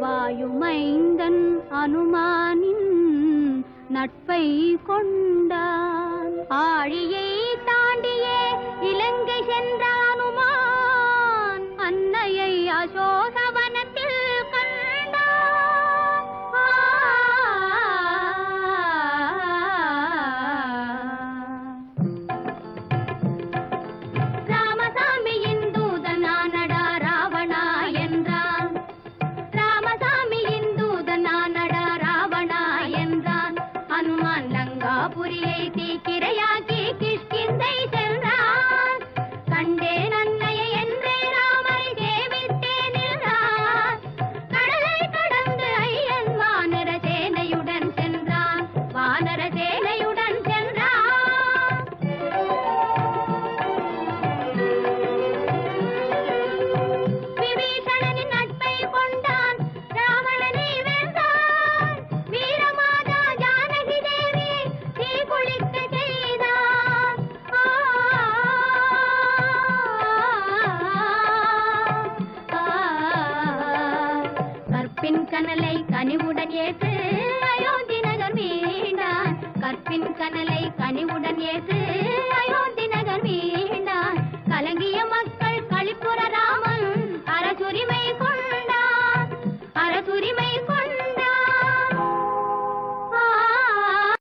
வாயுமைந்தன் அனுமானின் நட்பை கொண்டான். ஆழியே పురి అయితే கற்பின் கனலை கனிவுடன் ஏற்று அயோத்தி நகர் மீண்டான் கற்பின் கனலை கனிவுடன் ஏற்று